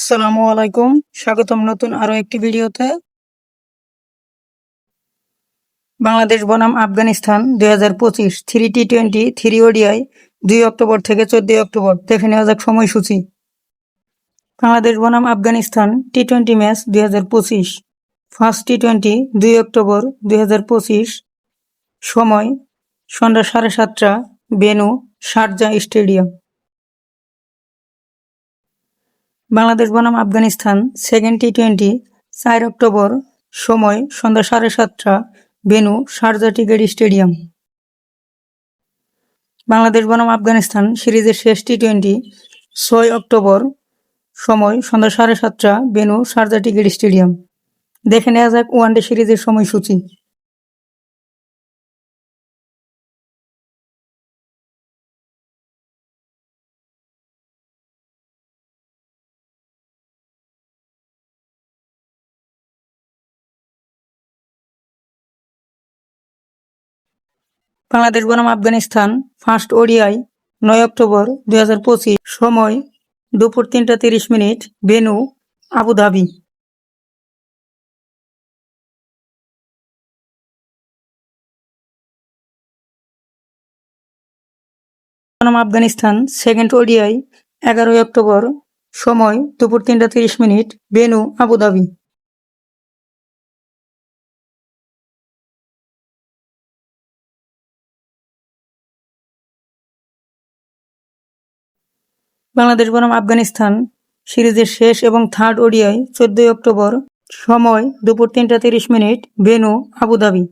আসসালামু আলাইকুম। স্বাগতম নতুন আরও একটি ভিডিওতে। বাংলাদেশ বনাম আফগানিস্তান দুই হাজার পঁচিশ three T twenty three ODI দুই অক্টোবর থেকে চোদ্দই অক্টোবর। দেখে নেওয়া যাক সময়সূচি। বাংলাদেশ বনাম আফগানিস্তান টি টোয়েন্টি ম্যাচ দুই হাজার পঁচিশ। ফার্স্ট টি টোয়েন্টি দুই অক্টোবর দুই হাজার পঁচিশ। সময় সন্ধ্যা সাড়ে সাতটা, বেনু, শারজা স্টেডিয়াম। বাংলাদেশ বনাম আফগানিস্তান সেকেন্ড টি টোয়েন্টি চার অক্টোবর, সময় সন্ধ্যা সাড়ে সাতটা venue Sharjah cricket stadium. Bangladesh বনাম আফগানিস্তান সিরিজের শেষ টি টোয়েন্টি ছয় অক্টোবর, সময় সন্ধ্যা সাড়ে সাতটা বেনু শারজা টিকেট স্টেডিয়াম। দেখে নেওয়া যাক ওয়ানডে সিরিজের সময়সূচি। বাংলাদেশ বনাম আফগানিস্তান, ফার্স্ট ওডিআই, নয় অক্টোবর দুই হাজার পঁচিশ, সময় দুপুর তিনটা তিরিশ মিনিট বেনু আবুধাবি বনাম আফগানিস্তান সেকেন্ড ওডিআই, এগারোই অক্টোবর, সময় দুপুর তিনটা তিরিশ মিনিট বেনু আবুধাবি বাংলাদেশ বনাম আফগানিস্তান সিরিজের শেষ এবং থার্ড ওডিআই চোদ্দই অক্টোবর, সময় দুপুর তিনটা তিরিশ minute venue Abu Dhabi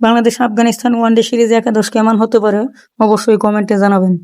Bangladesh Afghanistan one day series একাদশ কেমন হতে পারে অবশ্যই কমেন্টে জানাবেন।